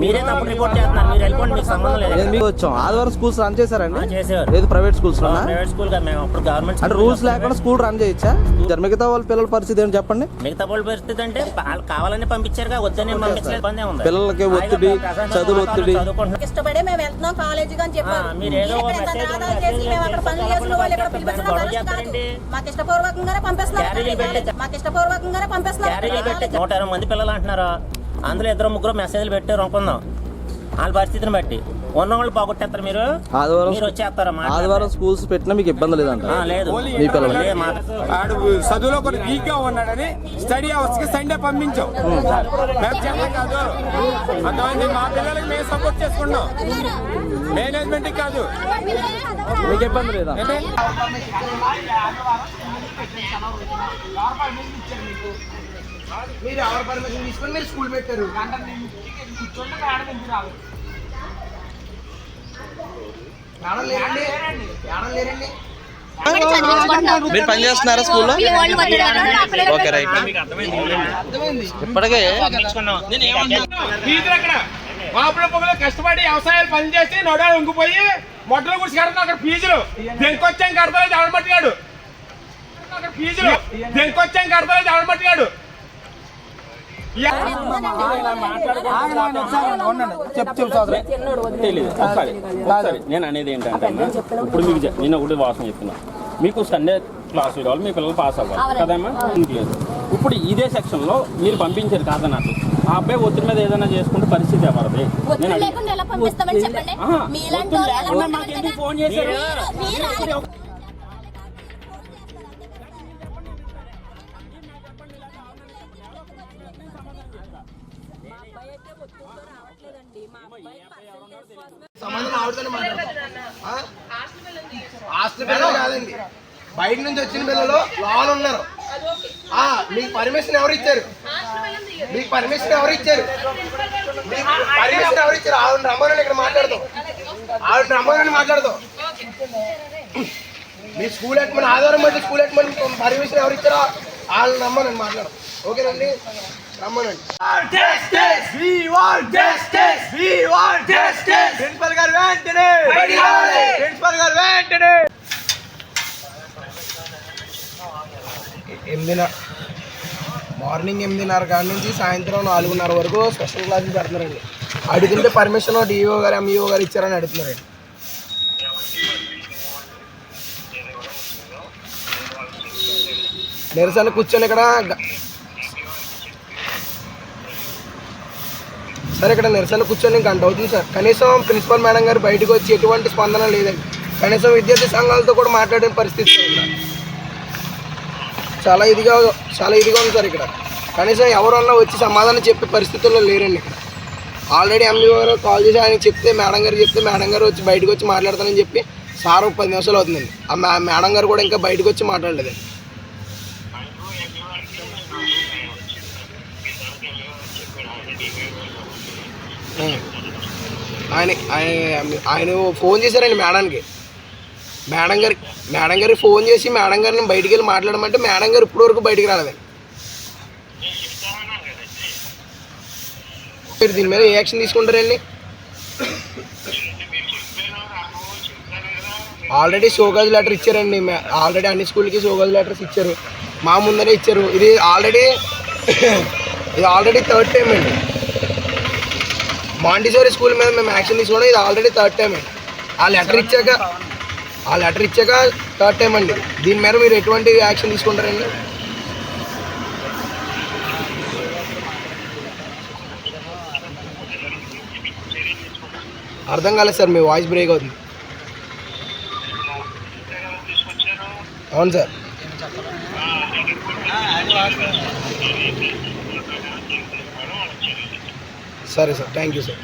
మీరే తప్పుడు రిపోర్ట్ చేస్తున్నారు. మీరు వెళ్ళిపోండి మీకు సంబంధం లేదు. మీకు వచ్చాం? ఆదివారం స్కూల్స్ రన్ చేశారండి ఆ, చేసేవారు ఏది ప్రైవేట్ స్కూల్స్ ప్రైవేట్ స్కూల్గా మేము అప్పుడు గవర్నమెంట్ అంటే రూల్స్ లేకుండా స్కూల్ రన్ చేయొచ్చా? మిగతా వాళ్ళ పిల్లల పరిస్థితి ఏంటి చెప్పండి. మిగతా వాళ్ళ పరిస్థితి అంటే వాళ్ళు కావాలని పంపించారు వద్దని పంపించలేదు ఇబ్బంది ఉంది? పిల్లలకి ఒత్తిడి, చదువు ఒత్తిడి. ఇష్టపడే మేము వెళ్తున్నాం కాలేజీకి అని చెప్పారు. మీరు ఏదో ఇక్కడ ఇంత మెసేజ్ నాదాలు చేసి మేము అక్కడ పనులు చేసిన వాళ్ళు ఇక్కడ గొడవ కరెక్ట్ కాదు. మాకు ఇష్టపూర్వకంగానే పంపిస్తున్నారు మాకు ఇష్టపూర్వకంగానే పంపిస్తున్నారు నూట ఇరవై మంది పిల్లలు అంటున్నారు? అందులో ఇద్దరు ముగ్గురు మెసేజ్లు పెట్టారు అనుకుందాం వాళ్ళ పరిస్థితిని బట్టి. ఉన్న వాళ్ళు పోగొట్టేస్తారు మీరు. ఆదివారం మీరు వచ్చేస్తారా ఆదివారం స్కూల్స్ పెట్టినా మీకు ఇబ్బంది లేదంట. ఆ, లేదు. మీ పిల్లలు. చదువులో కొన్ని వీక్గా ఉన్నాడని స్టడీ అవర్స్కి సండే పంపించాం కాదు. అంతమంది మా పిల్లలకి మేము సపోర్ట్ చేసుకున్నాం మేనేజ్మెంట్ కాదు. మీకు ఇబ్బంది లేదా? ఏంటి? మీరు ఎవరి పర్మిషన్ తీసుకొని మీరు స్కూల్ పెట్టారు? మేడం లేరండి. మేడం లేరండి. మీరు పని చేస్తున్నారా స్కూల్లో? Okay right. ఇప్పటికే మాపుల పొగలు కష్టపడి వ్యవసాయాలు పని చేసి నొడాలు ఉంగిపోయి మొట్టలు గురించి కడుతున్నా అక్కడ ఫీజులు. దెంకొచ్చాం కడతలేదు ఎవడమట్టిగాడు అక్కడ ఫీజులు. దెంకొచ్చాం కడతలేదు ఒకసారి నేను అనేది ఏంటంటే ఇప్పుడు మీకు నేను ఒకటి వాసన చెప్తున్నా మీకు సండే క్లాస్ వాళ్ళు మీ పిల్లలు పాస్ అవ్వాలి కదమ్మా ఇంక్లేదు ఇప్పుడు ఇదే సెక్షన్లో మీరు పంపించారు కాదన్నట్టు ఆ అబ్బాయి ఒత్తిడి మీద ఏదైనా చేసుకుంటే పరిస్థితి ఎవరిది నేను అడిగి- లేకుండా బయట నుంచి వచ్చిన పిల్లలు లోన్ ఉన్నారు. ఆ, మీకు పర్మిషన్ ఎవరు ఇచ్చారు? మీకు పర్మిషన్ ఎవరు ఇచ్చారు? మీకు పర్మిషన్ ఎవరు ఇచ్చారు? ఆవిడ రమ్మని ఇక్కడ మాట్లాడదాం. ఆవిడ రమ్మని మాట్లాడదాం. మీ స్కూల్ ఎట్మని ఆధారం బట్టి స్కూల్ ఎట్మని పర్మిషన్ ఎవరు ఇచ్చారో వాళ్ళని రమ్మని మాట్లాడదాం. ఓకేనండి? రమ్మనండి. ప్రిన్సిపల్ గారు వెంటనే! ప్రిన్సిపల్ గారు వెంటనే! ఎనిమిదిన మార్నింగ్ ఎనిమిదిన్నర కాడి నుంచి సాయంత్రం నాలుగున్నర వరకు స్పెషల్ క్లాసులు పెడుతున్నారండి. అడుగుతుంటే పర్మిషన్ డిఓ గారు ఎంఈఓ గారు ఇచ్చారని అడుగుతున్నారండి. నిరసన కూర్చొని ఇక్కడ గ- సార్ ఇక్కడ నిరసన కూర్చొని గంట అవుతుంది సార్. కనీసం ప్రిన్సిపల్ మేడం గారు బయటకు వచ్చి ఎటువంటి స్పందన లేదండి. కనీసం విద్యార్థి సంఘాలతో కూడా మాట్లాడే పరిస్థితి సార్. చాలా ఇదిగా చాలా ఇదిగా ఉంది సార్ ఇక్కడ. కనీసం ఎవరన్నా వచ్చి సమాధానం చెప్పే పరిస్థితుల్లో లేరండి ఇక్కడ. ఆల్రెడీ ఎంఈ గారు కాల్ చేసి ఆయన చెప్తే మేడం గారు చెప్తే మేడం గారు వచ్చి బయటకు వచ్చి మాట్లాడతానని చెప్పి సార్ ఒక పది నిమిషాలు అవుతుందండి. ఆ మే- మేడం గారు కూడా ఇంకా బయటకు వచ్చి మాట్లాడలేదండి. ఆయన ఆయన ఆయన ఫోన్ చేశారండి మేడానికి మేడం గారికి మేడం గారికి ఫోన్ చేసి మేడం గారిని బయటికి వెళ్ళి మాట్లాడమంటే మేడం గారు ఇప్పటి వరకు బయటికి రాలేదండి మీరు దీని మీద ఏ యాక్షన్ తీసుకుంటారండి ఆల్రెడీ షోకాజ్ లెటర్ ఇచ్చారండి. ఆల్రెడీ అన్ని స్కూల్కి షోకాజ్ లెటర్స్ ఇచ్చారు. మా ముందరే ఇచ్చారు. ఇది ఆల్రెడీ ఇది ఆల్రెడీ థర్డ్ టైం అండి. మాంటిసోరీ స్కూల్ మీద మేము యాక్షన్ తీసుకోవడం ఇది ఆల్రెడీ థర్డ్ టైం అండి. ఆ లెటర్ ఇచ్చాక ఆ లెటర్ ఇచ్చాక థర్డ్ టైం అండి. దీని మీద మీరు ఎటువంటి యాక్షన్ తీసుకుంటారండి? అర్థం కాలేదు సార్ మీ వాయిస్ బ్రేక్ అవుతుంది. అవును సార్. సరే సార్ థ్యాంక్ యూ సార్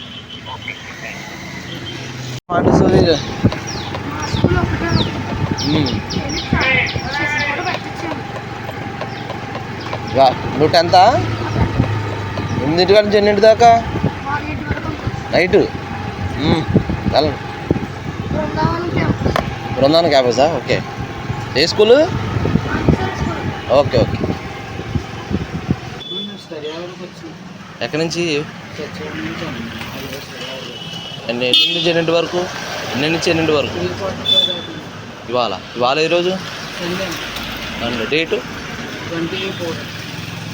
నువ్వు టెన్తా ఎనిమిదింటి కానీ ఎన్నింటి దాకా? నైట్? వెళ్ళండి బృందావన క్యాంపసా? ఓకే. ఏ స్కూల్? Okay okay. ఎక్కడి నుంచి? ఎన్ని ఎన్ని నుంచి ఎన్నింటి వరకు? ఎన్ని నుంచి ఎన్నింటి వరకు? ఇవాళ? ఇవాళ ఈరోజు సండే డేటు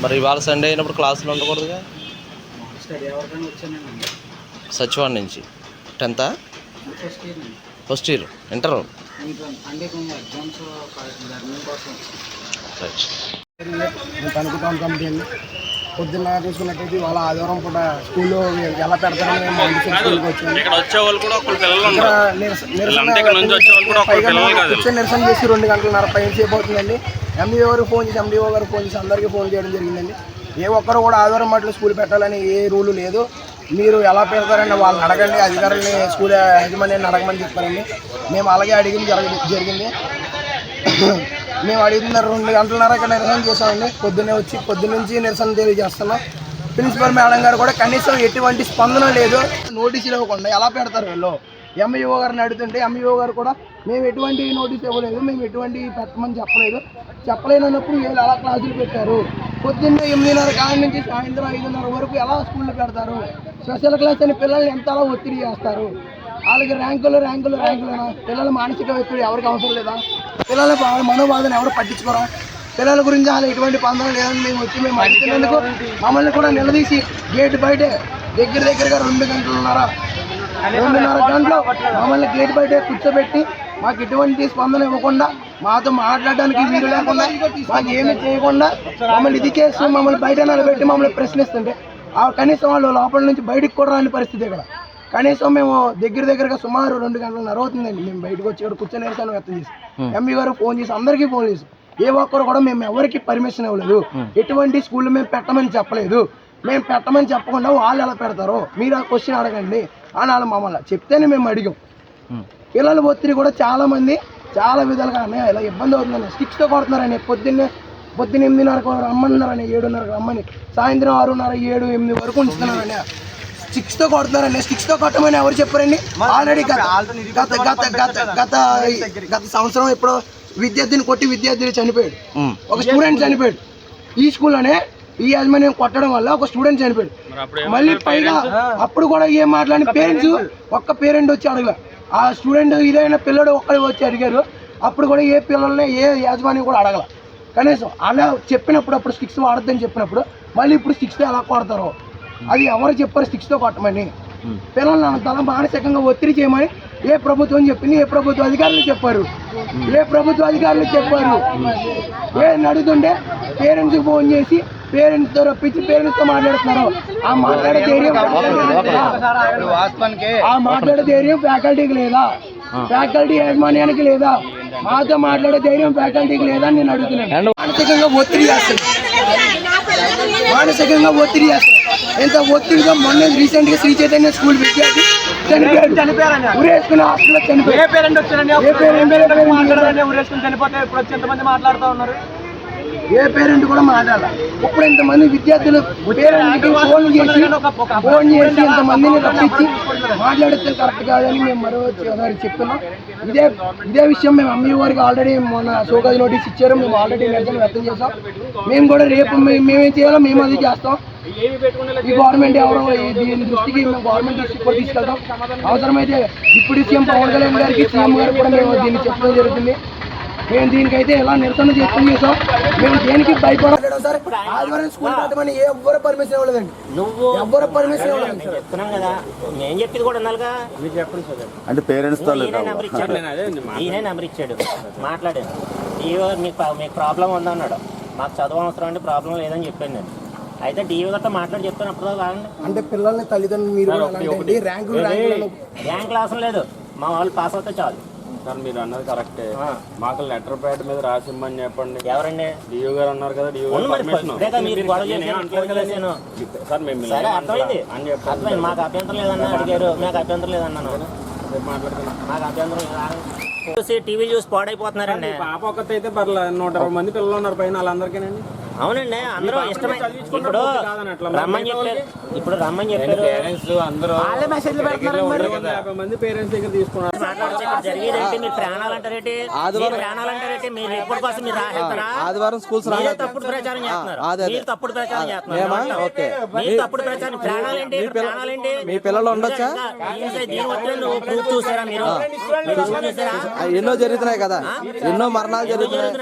మరి ఇవాళ సండే అయినప్పుడు క్లాసులు ఉండకూడదుగా? సచివాన్ నుంచి. టెన్తా ఫస్ట్ ఇయర్ ఇంటర్ రైట్ పొద్దున్న చూసుకున్నట్టయితే ఇవాళ ఆదివారం పూట స్కూల్లో ఎలా పెడతారని స్కూల్కి వచ్చాము వాళ్ళు వాళ్ళు నిరసన చేసి రెండు గంటలన్నర పైన సేపు అవుతుందండి. ఎంఈఓ గారు ఫోన్ చేసి ఎండిఓ గారు ఫోన్ చేసి అందరికీ ఫోన్ చేయడం జరిగిందండి. ఏ ఒక్కరు కూడా ఆదివారం మాటలు స్కూల్ పెట్టాలని ఏ రూలు లేదు. మీరు ఎలా పెడతారండి వాళ్ళని అడగండి. అధికారులని స్కూల్ యాజమాన్యాన్ని అడగమని చెప్పారండి మేము అలాగే అడిగింది జరగ జరిగింది. మేము అడిగిన రెండు గంటలన్నర నిరసన చేసామండి పొద్దున్నే వచ్చి పొద్దున్నుంచి నిరసన తెలియజేస్తున్నాం. ప్రిన్సిపల్ మేడం గారు కూడా కనీసం ఎటువంటి స్పందన లేదు. నోటీసులు ఇవ్వకుండా ఎలా పెడతారు వీళ్ళు? ఎంఈఓ గారిని అడుగుతుంటే ఎంఈఓ గారు కూడా మేము ఎటువంటి నోటీస్ ఇవ్వలేదు మేము ఎటువంటి పెట్టమని చెప్పలేదు. చెప్పలేనప్పుడు వీళ్ళు ఎలా క్లాసులు పెట్టారు? పొద్దున్న ఎనిమిదిన్నర కాలం నుంచి సాయంత్రం ఐదున్నర వరకు ఎలా స్కూల్లో పెడతారు? స్పెషల్ క్లాస్ అని పిల్లల్ని ఎంత అలా ఒత్తిడి చేస్తారు? వాళ్ళకి ర్యాంకులు ర్యాంకులు ర్యాంకులు. పిల్లల మానసిక వ్యక్తులు ఎవరికి అవసరం లేదా? పిల్లల మనోబాధను ఎవరు పట్టించుకోరా? పిల్లల గురించి వాళ్ళు ఎటువంటి పందం లేదని మేము వచ్చి మేము అడిగినందుకు మమ్మల్ని కూడా నిలదీసి గేట్ బయటే దగ్గర దగ్గరగా రెండు గంటలున్నారా రెండున్నర గంటలు మమ్మల్ని గేట్ బయటే కూర్చోబెట్టి మాకు ఎటువంటి స్పందన ఇవ్వకుండా మాతో మాట్లాడడానికి వీలు లేకుండా మాకు ఏమి చేయకుండా మమ్మల్ని ఇది చేస్తూ మమ్మల్ని బయట నిలబెట్టి మమ్మల్ని ప్రశ్నిస్తుంటే ఆ కనీసం వాళ్ళు లోపల నుంచి బయటకు కూడా రాని పరిస్థితి ఇక్కడ. కనీసం మేము దగ్గర దగ్గరగా సుమారు రెండు గంటలన్నర అవుతుందండి మేము బయటకు వచ్చి ఇక్కడ కూర్చొని నిరసన వ్యక్తం చేసి ఎంఈ గారు ఫోన్ చేసి అందరికీ ఫోన్ చేసి ఏ ఒక్కరు కూడా మేము ఎవరికి పర్మిషన్ ఇవ్వలేదు. ఎటువంటి స్కూల్ మేము పెట్టమని చెప్పలేదు. మేము పెట్టమని చెప్పకుండా వాళ్ళు ఎలా పెడతారో మీరు ఆ క్వశ్చన్ అడగండి అని వాళ్ళు మమ్మల్ని. చెప్తేనే మేము అడిగాం. పిల్లల ఒత్తిడి కూడా చాలా మంది చాలా విధాలుగా అన్నయ్య ఇలా ఇబ్బంది అవుతుందని స్టిక్స్తో కొడుతున్నారని పొద్దున్నే పొద్దున్న ఎనిమిదిన్నరకు రమ్మన్నారని ఏడున్నరకు రమ్మని సాయంత్రం ఆరున్నర ఏడు ఎనిమిది వరకు ఉంచుతున్నారని స్టిక్స్తో కొడుతున్నారని స్టిక్స్తో కొట్టమని ఎవరు చెప్పారండి. ఆల్రెడీ గత గత గత గత గత గత సంవత్సరం ఇప్పుడు విద్యార్థిని కొట్టి విద్యార్థి చనిపోయాడు. ఒక స్టూడెంట్ చనిపోయాడు. ఈ స్కూల్లోనే ఈ యాజమాన్యం కొట్టడం వల్ల ఒక స్టూడెంట్ చనిపోయాడు. మళ్ళీ పైగా అప్పుడు కూడా ఏం మాట్లాడిన పేరెంట్స్ ఒక్క పేరెంట్ వచ్చి అడగల. ఆ స్టూడెంట్ ఇదైన పిల్లడు ఒక్కడే వచ్చి అడిగారు. అప్పుడు కూడా ఏ పిల్లల్ని ఏ యాజమాన్యం కూడా అడగల. కనీసం అలా చెప్పినప్పుడు అప్పుడు స్టిక్స్ వాడద్దని చెప్పినప్పుడు మళ్ళీ ఇప్పుడు స్టిక్స్తో ఎలా కొడతారో అది ఎవరు చెప్పారు స్టిక్స్తో కొట్టమని పిల్లల్ని అంతలా మానసికంగా ఒత్తిడి చేయమని ఏ ప్రభుత్వం చెప్పింది ఏ ప్రభుత్వ అధికారులు చెప్పారు. ఏ ప్రభుత్వ అధికారులు చెప్పారు. ఏ అడుగుతుంటే పేరెంట్స్కి ఫోన్ చేసి పేరెంట్స్తో రప్పించి పేరెంట్స్తో మాట్లాడుతున్నారు. ఆ మాట్లాడే ధైర్యం ఆ మాట్లాడే ధైర్యం ఫ్యాకల్టీకి లేదా? ఫ్యాకల్టీ యాజమాన్యానికి లేదా? మాతో మాట్లాడే ధైర్యం ఫ్యాకల్టీకి లేదా అని నేను అడుగుతున్నాను. మానసికంగా ఒత్తిడి చేస్తుంది. మానసికంగా ఒత్తిడి చేస్తుంది. ఎంత ఒత్తిడిగా మొన్న రీసెంట్గా శ్రీ చైతన్య స్కూల్ విద్యార్థి చనిపోయాడు. చనిపోయారు ఉరేసుకున్న హాస్టల్లో చనిపోయారు ఏ పేరెంట్ ఏ పేరెంట్ చనిపోతే ఇప్పుడు వచ్చి ఎంతమంది మాట్లాడుతూ ఉన్నారు? ఏ పేరెంట్ కూడా మాట్లాడాలి? ఇప్పుడు ఇంతమంది విద్యార్థులు పేరెంట్కి ఫోన్ చేసి ఫోన్ చేసి ఇంతమందిని రప్పించి మాట్లాడితే కరెక్ట్ కాదని మేము మరో ఒకసారి చెప్తున్నాం. ఇదే ఇదే విషయం మేము అమ్మి వారికి ఆల్రెడీ మొన్న షోకాజ్ నోటీస్ ఇచ్చారు. మేము ఆల్రెడీ నిరసన వ్యక్తం చేస్తాం మేము కూడా రేపు మేమేం చేయాలో మేము అది చేస్తాం. ఈ గవర్నమెంట్ ఎవరో ఈ- దీని దృష్టికి మేము గవర్నమెంట్ దృష్టికి కూడా తీసుకెళ్తాం. అవసరమైతే ఇప్పుడు సీఎం పవన్ కళ్యాణ్ గారికి సీఎం గారు కూడా మేము దీన్ని చెప్పడం జరుగుతుంది. మేము దీనికైతే ఎలా నిరసన చేస్తాం చేసాం మేము దేనికి భయపడలేదు సార్ ఆదివారం స్కూల్ పెట్టమని ఎవ్వరు పర్మిషన్ ఇవ్వలేదండి. నువ్వు ఎవ్వరు పర్మిషన్ ఇవ్వలేదు మేము చెప్తున్నాం కదా మేము చెప్పింది కూడా అంటే పేరెంట్స్తో ఈయనే నెంబర్ ఇచ్చాడు. ఈయనే నెంబర్ మాట్లాడాను మీకు ప్రాబ్లం ఉందన్నాడు. మాకు చదువు అవసరం అంటే ప్రాబ్లం లేదని చెప్పాను నేను. అయితే డిఓ గట్రా మాట్లాడి చెప్తాను అప్పుడు కాదండి అంటే పిల్లల్ని తల్లిదండ్రులు మీరు ర్యాంకులు ర్యాంక్ క్లాసులు లేదు. మా వాళ్ళు పాస్ అవుతే చాలు. సార్ మీరు అన్నది కరెక్టే. మాకు లెటర్ ప్యాడ్ మీద రాసిమ్మని చెప్పండి. ఎవరండి? డిఓ గారు అన్నారు కదా అవును గారు. సార్. మేము సరే అర్థమైంది. అని చెప్పారు అర్థమైంది. మాకు అభ్యంతరం లేదన్నా అడిగారు. మాకు అభ్యంతరం లేదన్నాను మాకు అభ్యంతరం చూసి టీవీ చూసి పాడైపోతున్నారండి. పాప ఒక్కతే అయితే పర్లేదు. నూట ఇరవై మంది పిల్లలు ఉన్నారు పైన వాళ్ళందరికీనండి. అవునండి అందరూ ఇష్టమే. ఇప్పుడు. రమ్మని చెప్పారు ఇప్పుడు రమ్మని చెప్పారు పేరెంట్స్ అందరూ యాభై మంది పేరెంట్స్ దగ్గర తీసుకున్నారు. మాట్లాడితే ఇక్కడ జరిగేది ఏంటి మీరు ప్రాణాలు అంటారేంటి ఆదివారం- ప్రాణాలు అంటారేంటి మీరు ఎప్పుడు కోసం మీరు రాసేస్తారా? ఆదివారం స్కూల్స్ తప్పుడు ప్రచారం చేస్తున్నారు. మీరు తప్పుడు ప్రచారం? చేస్తున్నారు. ఓకే. మీరు మీ- తప్పుడు ప్రచారం మీ ఇక్కడ పిల్ల- ప్రాణాలేంటి మీ పిల్లలు ఉండొచ్చా? దీని- నువ్వు ప్రూఫ్ చూసారా మీరు? ఎన్నో జరుగుతున్నాయి కదా. ఎన్నో మరణాలు జరుగుతున్నాయి.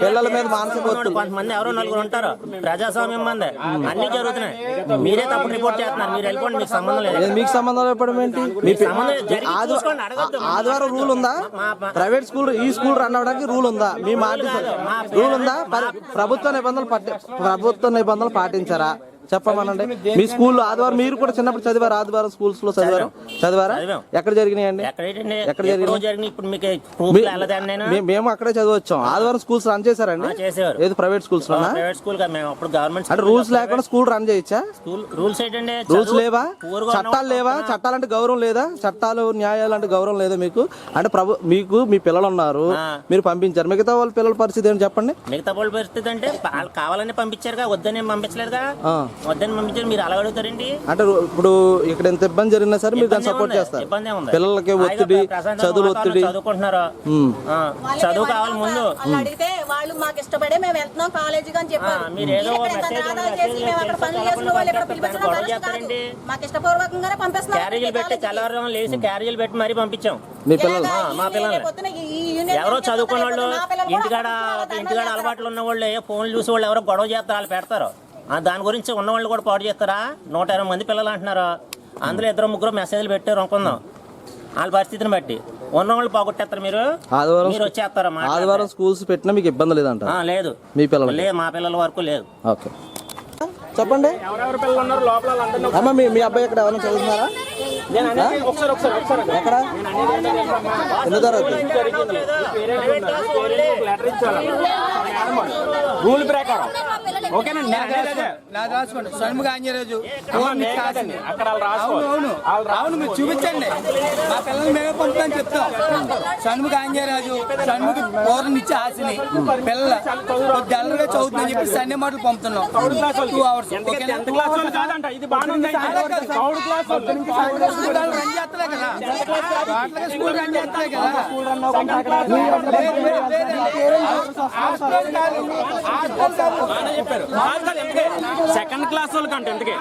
పిల్లల మీద మానసిక ఒత్తిడి. కొంతమంది ఎవరో నలుగురు ఉంటారు ప్రజాస్వామ్యం మంది. అన్ని జరుగుతున్నాయి. మీరే తప్పుడు రిపోర్ట్ చేస్తున్నారు. మీరు వెళ్ళిపోండి. మీకు సంబంధం లేదు. మీకు సంబంధం ఏంటి? ఆదివారం రూల్ ఉందా? ప్రైవేట్ స్కూల్ ఈ స్కూల్ రన్ అవడానికి రూల్ ఉందా? మీ మాట రూల్ ఉందా? పరి- ప్రభుత్వ నిబంధనలు ప్రభుత్వ నిబంధనలు పాటించారా? చెప్పమనండి. మీ స్కూల్ ఆదివారం మీరు కూడా చిన్నప్పుడు చదివారు? ఆదివారం స్కూల్స్లో చదివారు చదివారా? చదివాం. ఎక్కడ జరిగినాయండి? ఎక్కడ? జరిగినాయి? మేము అక్కడే చదివచ్చాం. ఆదివారం స్కూల్స్ రన్ చేశారండి. ఏది ప్రైవేట్ స్కూల్స్ అంటే రూల్స్ లేకుండా స్కూల్ రన్ చేయొచ్చా? రూల్స్ రూల్స్ లేవా? చట్టాలు లేవా? వాళ్ళు చట్టాలంటే గౌరవం లేదా? చట్టాలు న్యాయాలు అంటే గౌరవం లేదా మీకు? అంటే ప్రభు మీకు మీ పిల్లలు ఉన్నారు. మీరు పంపించారు. మిగతా వాళ్ళ పిల్లల పరిస్థితి ఏంటి చెప్పండి? మిగతా వాళ్ళ పరిస్థితి అంటే వాళ్ళు కావాలని పంపించారుగా వద్దని పంపించలేదుగా. వద్దని పంపించారు మీరు అలా అడుగుతారండి అంటే ఇప్పుడు ఇక్కడ ఎంత ఇబ్బంది జరిగినా సరే మీరు దాన్ని సపోర్ట్? చేస్తారు. ఇబ్బంది? పిల్లలకి ఒత్తిడి చదువులు వాతావరణంలో ఒత్తిడి. చదువుకుంటున్నారు? చదువు కావాలి ముందు. వాళ్ళు అడిగితే వాళ్ళు మాకు ఇష్టపడే మేము వెళ్తున్నాం కాలేజీకి అని చెప్పారు. ఆ, మీరు ఏదో మీరు ఇక్కడ ఇంత మెసేజ్ నినాదాలు మెసేజ్ చేసి మేము అక్కడ పనులు చేసిన వాళ్ళు ఇక్కడ పిలిపించడం గొడవ కరెక్ట్ కాదు. చేస్తారండి. మాకు ఇష్టపూర్వకంగానే పంపిస్తున్నాం. క్యారేజీలు పెట్టి తెల్లవారుజామున లేచి క్యారేజీలు పెట్టి మరీ పంపించాం. మీ పిల్లలు. మా. ఎవరో చదువుకున్న వాళ్ళు ఇంటికాడ ఇంటికాడ అలవాట్లు ఉన్న వాళ్ళు ఏ ఫోన్లు చూసి వాళ్ళు ఎవరో గొడవ చేస్తారు వాళ్ళు పెడతారు. దాని గురించి ఉన్న వాళ్ళు కూడా పాడు చేస్తారా? నూట ఇరవై మంది పిల్లలు అంటున్నారు? అందులో ఇద్దరు ముగ్గురు మెసేజ్లు పెట్టారు అనుకుందాం వాళ్ళ పరిస్థితిని బట్టి. ఉన్న వాళ్ళు పోగొట్టేస్తారు మీరు? ఆదివారం మీరు వచ్చేస్తారా? ఆదివారం స్కూల్స్ పెట్టినా మీకు ఇబ్బంది లేదంట ఆ, లేదు. మీ పిల్లలు లేదు మా పిల్లల వరకు లేదు. ఓకే. చెప్పండి. ఎవరెవరు పిల్లలు ఉన్నారు? లోపల వాళ్ళందరినీ అమ్మ మీ మీ అబ్బాయి ఇక్కడ ఎవరైనా చదువుతున్నారా? ఎక్కడ? ఎన్నో తరగతి? రూల్ ప్రకారం. ఓకేనండి ఆంజనేయరాజు. అక్కడ వాళ్ళు రాసుకోవాలి. అవును మీరు చూపించండి. మా పిల్లలు మేమే పంపుతాం చెప్తాం. షణ్ముఖ ఆంజనేయరాజు షణ్ముఖ పౌర్ణమి ఇచ్చి ఆశని పిల్లలు కొద్ది అల్లరిగా చదువుతుందని చెప్పి సండే మాటలు పంపుతున్నాం. టూ అవర్స్ స్కూల్ రన్ చేస్తలే కదా. వాటికి స్కూల్ రన్ చేస్తలే కదా సెకండ్ క్లాస్ వాళ్ళకి అంటే ఎందుకే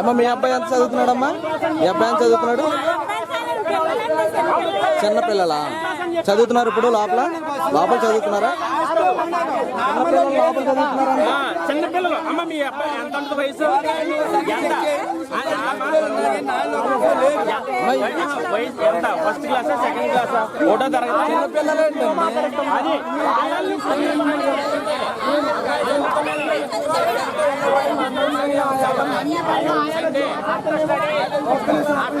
అమ్మ మీ అబ్బాయి ఎంత చదువుతున్నాడమ్మా? మీ అబ్బాయి ఎంత చదువుతున్నాడు? చిన్న పిల్లలా? చదువుతున్నారు ఇప్పుడు లోపల? లోపల చదువుతున్నారా? చిన్న పిల్లలు లోపల చదువుతున్నారా చిన్న పిల్లలు. అమ్మ మీ అబ్బాయి ఎంత ఉంటుంది వయసు? ఎంత? వయసు ఫస్ట్ క్లాసా సెకండ్ క్లాసా ఒకటో తరగతి? అది. ఒక్కసారి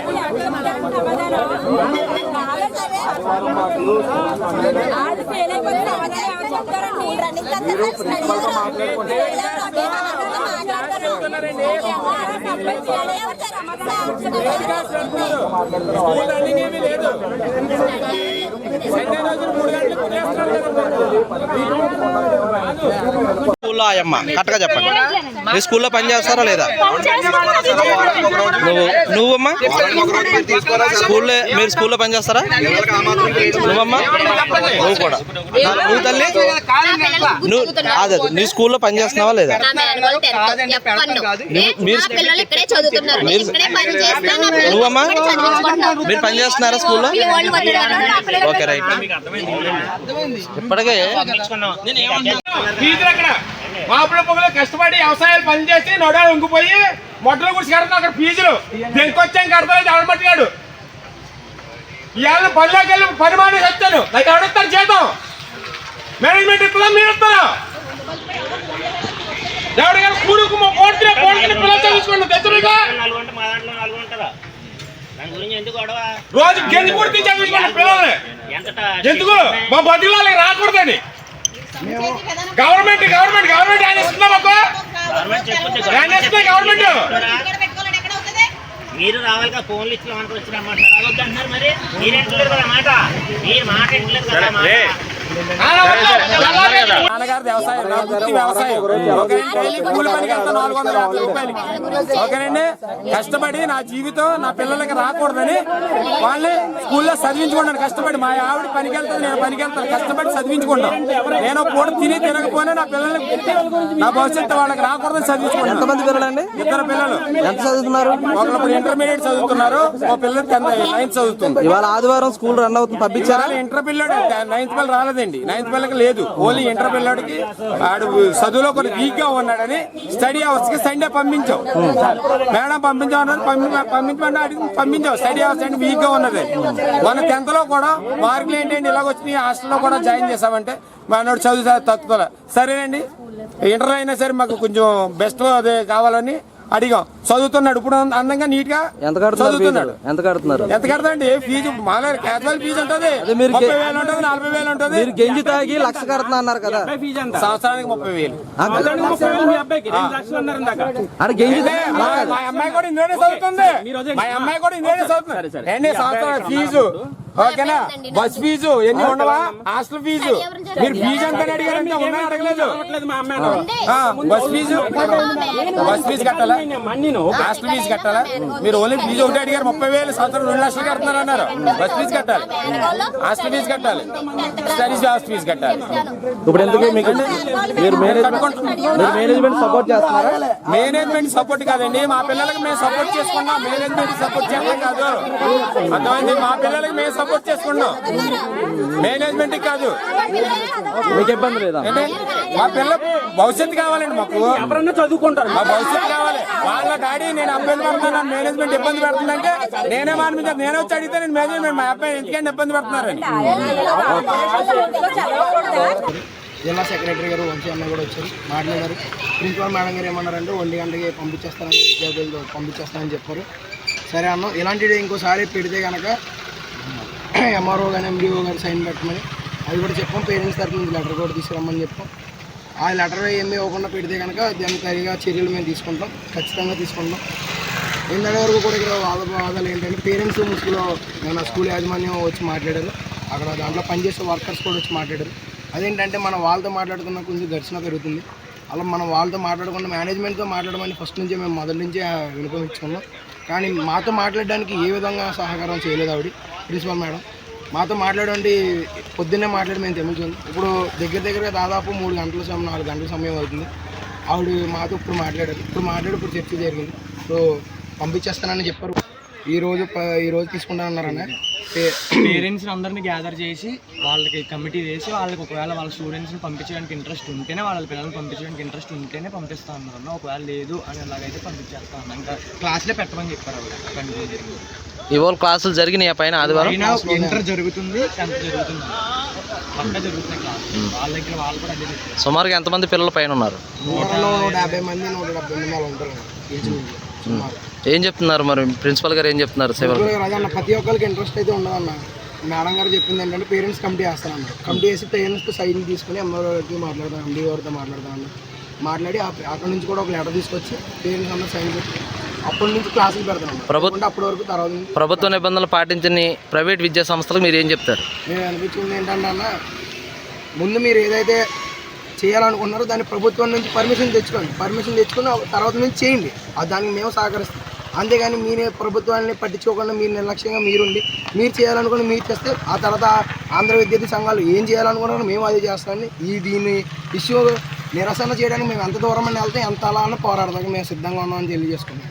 స్కూల్ రన్నింగ్ ఏమీ లేదు. సండే మూడు గంటలకు వదిలేస్తున్నారు కదా స్కూల్లో ఆయమ్మ. కరెక్ట్గా చెప్పండి. మీ స్కూల్లో పని చేస్తారా లేదా? నువ్వు నువ్వమ్మా? స్కూల్లో మీరు స్కూల్లో పని చేస్తారా? నువ్వమ్మా? నువ్వు కూడా. నువ్వు తల్లి? నువ్వు అదే. నీ స్కూల్లో పని చేస్తున్నావా లేదా? మీరు- మా పిల్లలు ఇక్కడే చదువుతున్నారు. నేను ఇక్కడే పని చేస్తా నా పిల్లలు నువ్వమ్మా? మీరు పని చేస్తున్నారా స్కూల్లో. Okay right. ఇప్పటికే మాపుల పొగలు కష్టపడి వ్యవసాయాలు పని చేసి నొడాలు ఉంగిపోయి మొట్టలు గుడిసి కడుతున్నా అక్కడ ఫీజులు. దెంకొచ్చాం కడతలేదు ఎవరు పట్టినాడు? ఇవాళ పనిలోకి వెళ్ళి పని మానేసి వచ్చాను. నాకు ఎవడిస్తారు జీతం? మేనేజ్మెంట్ ఇస్తుందా మీరు ఇస్తారా ఎవరి గారు కూడుకు కోడితే కోడికి పిల్లలు చదువుకోండి తెచ్చుగా రోజు గెంజి కుడితే పిల్లల్ని. ఎందుకు? మా రాకూడదని గవర్నమెంట్ గవర్నమెంట్ గవర్నమెంట్ ఆయన ఇస్తుందా మాకు? గవర్నమెంట్ ఆయన మీరు రావాలి కదా ఫోన్లు ఇచ్చి మనకు వచ్చి రమ్మంటారు రావద్దు అంటున్నారు మరి. మీరు ఎంటలేదు కదా మాట? మీరు మాట ఎంటలేదు కదా మాట? నాన్నగారు వ్యవసాయం నా వృత్తి వ్యవసాయం. కూలి పనికి వెళ్తా నాలుగు వందల యాభై ఓకేనండి? కష్టపడి నా జీవితం నా పిల్లలకి రాకూడదని వాళ్ళని స్కూల్లో చదివించుకుంటాను. కష్టపడి మా ఆవిడ పనికి నేను పనికి వెళ్తాను. కష్టపడి చదివించుకుంటాను నేను పూట తిని తినకపోయినా నా పిల్లలకి నా భవిష్యత్తు వాళ్ళకి రాకూడదని చదివించుకుంటాను. ఎంతమంది పిల్లలండి? ఇద్దరు పిల్లలు. ఎంత చదువుతున్నారు? ఒకళ్ళు ఇప్పుడు ఇంటర్మీడియట్ చదువుతున్నారు ఒక పిల్లలు టెన్త్ నైన్త్ చదువుతుంది. ఇవాళ ఆదివారం స్కూల్ రన్ అవుతుంది. పంపించారా? ఇంటర్ పిల్లడు నైన్త్ పిల్లలు లేదండి. నైన్త్ పిల్లకి లేదు. ఓన్లీ ఇంటర్ పిల్లడికి ఆడు చదువులో కొన్ని వీక్గా ఉన్నాడని స్టడీ అవర్స్కి సండే పంపించాం మేడం పంపించామన్నారు. పంపి- పంపించమని అడిగి పంపించాం స్టడీ అవర్స్ అంటే వీక్గా ఉన్నది. మన టెన్త్లో కూడా మార్కులు ఏంటంటే ఇలాగ వచ్చినాయి. హాస్టల్లో కూడా జాయిన్ చేసామంటే మనోడు చదువు తక్కువ సరేనండి. ఇంటర్ అయినా సరే మాకు కొంచెం బెస్ట్ అదే కావాలని అడిగాం చదువుతున్నాడు. ఇప్పుడు అందంగా నీట్గా ఎంత చదువుతున్నాడు? ఎంత కడుతున్నారు? ఎంత కడతాండి ఫీజు? మామూలుగా క్యాజువల్ ఫీజు ఉంటుంది. ముప్పై వేలు ఉంటుంది నలభై వేలు ఉంటుంది. మీరు గెంజి తాగి లక్ష కడుతున్నా అన్నారు కదా. సంవత్సరానికి ముప్పై వేలు. గెంజి మా అమ్మాయి కూడా ఇందులోనే చదువుతుంది. మా అమ్మాయి కూడా ఇందులోనే చదువుతుంది. ఫీజు? ఓకేనా? బస్ ఫీజు ఎన్ని ఉండవా? Hostel fee. మీరు ఫీజు ఎంత అడిగారంటే ఉన్నా అడగలేదు? బస్ ఫీజు బస్ ఫీజు కట్టాలా? హాస్టల్ ఫీజు కట్టాలా? మీరు ఓన్లీ ఫీజు ఒకటి అడిగారు ముప్పై వేలు సంవత్సరం రెండు లక్షలు కడుతున్నారు అన్నారు. బస్ ఫీజు కట్టాలి. హాస్టల్ ఫీజు కట్టాలి. స్టడీస్ హాస్టల్ ఫీజు కట్టాలి. ఇప్పుడు ఎందుకు మీకు మీరు మేనేజ్మెంట్ మీరు మేనేజ్మెంట్ సపోర్ట్ చేస్తున్నారా? మేనేజ్మెంట్ సపోర్ట్ కాదండి. మా పిల్లలకి మేము సపోర్ట్ చేసుకున్నాం. మేనేజ్మెంట్ సపోర్ట్ చేయడం కాదు. అర్థమైంది? మా పిల్లలకి మేము సపోర్ట్ చేసుకున్నాం మేనేజ్మెంట్ కాదు. మీకు ఇబ్బంది లేదా? మా పిల్ల భవిష్యత్తు కావాలండి మాకు. ఎవరన్నా చదువుకుంటారు. మా భవిష్యత్తు కావాలి. వాళ్ళ డాడీ నేను ఇబ్బంది పెడుతున్నాను మేనేజ్మెంట్ ఇబ్బంది పెడుతుందంటే నేనే మానిపించాను నేనే వచ్చి అడిగితే నేను మేనేజ్మెంట్ మా అబ్బాయి ఎందుకంటే ఇబ్బంది పెడుతున్నారని. జిల్లా సెక్రటరీ గారు వంశీ అన్న కూడా వచ్చారు. మాట్లాడారు. ప్రిన్సిపల్ మేడం గారు ఏమన్నారంటే ఒంటి గంటకి పంపించేస్తానని విద్యార్థులు పంపించేస్తానని చెప్పారు. సరే అన్న ఇలాంటివి ఇంకోసారి పెడితే కనుక ఎంఆర్ఓ కానీ ఎండిఓ కానీ సైన్ పెట్టమని. అది కూడా చెప్పాం పేరెంట్స్ తరఫు నుంచి లెటర్ కూడా తీసుకురమ్మని చెప్పాం. ఆ లెటర్ ఏమి ఇవ్వకుండా పెడితే కనుక దానికి తగిన చర్యలు మేము తీసుకుంటాం ఖచ్చితంగా తీసుకుంటాం. ఇంతటి వరకు కూడా ఇక్కడ వాద వాదాలు ఏంటంటే పేరెంట్స్ ముసుగులో మన స్కూల్ యాజమాన్యం వచ్చి మాట్లాడారు. అక్కడ దాంట్లో పనిచేసే వర్కర్స్ కూడా వచ్చి మాట్లాడారు. అదేంటంటే మనం వాళ్ళతో మాట్లాడుతున్న కొంచెం ఘర్షణ పెరుగుతుంది. అలా మనం వాళ్ళతో మాట్లాడకుండా మేనేజ్మెంట్తో మాట్లాడమని ఫస్ట్ నుంచే మేము మొదటి నుంచే వినుపం ఇచ్చుకున్నాం. కానీ మాతో మాట్లాడడానికి ఏ విధంగా సహకారం చేయలేదు ఆవిడ. Principal madam. మాతో మాట్లాడండి పొద్దున్నే మాట్లాడి మేము తెలుస్తుంది ఇప్పుడు దగ్గర దగ్గరగా దాదాపు మూడు గంటల సమయం నాలుగు గంటల సమయం అవుతుంది. ఆవిడ మాతో ఇప్పుడు మాట్లాడారు. ఇప్పుడు మాట్లాడి ఇప్పుడు చర్చ జరిగింది. ఇప్పుడు పంపించేస్తానని చెప్పారు. ఈరోజు ఈరోజు ప- ఈ రోజు తీసుకుంటానన్నారన్న పేరెంట్స్ అందరిని గ్యాదర్ చేసి వాళ్ళకి కమిటీ వేసి వాళ్ళకి ఒకవేళ వాళ్ళ స్టూడెంట్స్ని పంపించడానికి ఇంట్రెస్ట్ ఉంటేనే వాళ్ళ పిల్లల్ని పంపించడానికి ఇంట్రెస్ట్ ఉంటేనే పంపిస్తా అన్నారు అన్న ఒకవేళ లేదు అని అలాగైతే పంపించేస్తా అన్న ఇంకా క్లాస్లో పెట్టమని చెప్పారు ఆవిడ. కంటిన్యూ జరిగింది. ఇవాళ క్లాసులు జరిగినాయి పైన ఆదివారం? ఇంటర్ జరుగుతుంది సుమారుగా ఎంతమంది పిల్లలు పైన ఉన్నారు. ఏం చెప్తున్నారు మరి? ప్రిన్సిపల్ గారు ఏం చెప్తున్నారు ప్రతి ఒక్కరికి ఇంట్రెస్ట్ అయితే ఉండదన్న. మేడం గారు చెప్పింది ఏంటంటే పేరెంట్స్ కమిటీ వేస్తానన్న కమిటీ వేసి పేరెంట్స్తో సైన్ తీసుకుని అమ్మగారికి మాట్లాడతాను ఎండి గారితో మాట్లాడతాను మాట్లాడి అక్కడ నుంచి కూడా ఒక లెటర్ తీసుకొచ్చి పేరెంట్స్ అందరూ సైన్ పెట్టి అప్పటి నుంచి క్లాసులు ప్రభుత్వ- అప్పటి వరకు తర్వాత ప్రభుత్వ నిబంధనలు పాటించని ప్రైవేట్ విద్యా సంస్థలకు మీరు ఏం చెప్తారు? నేను అనిపించింది ఏంటంటే అన్న ముందు మీరు ఏదైతే చేయాలనుకున్నారో దాన్ని ప్రభుత్వం నుంచి పర్మిషన్ తెచ్చుకోండి. పర్మిషన్ తెచ్చుకుని తర్వాత నుంచి చేయండి. ఆ దానికి మేము సహకరిస్తాం. అంతేగాని మీరే ప్రభుత్వాన్ని పట్టించుకోకుండా మీరు నిర్లక్ష్యంగా మీరుండి మీరు చేయాలనుకుని మీరు చేస్తే ఆ తర్వాత ఆంధ్ర విద్యార్థి సంఘాలు ఏం చేయాలనుకున్నారో మేము అదే చేస్తామని ఈ దీన్ని ఇష్యూ నిరసన చేయడానికి మేము ఎంత దూరం అని వెళ్తే ఎంత అలా అని పోరాడదానికి మేము సిద్ధంగా ఉన్నామని తెలియజేసుకున్నాం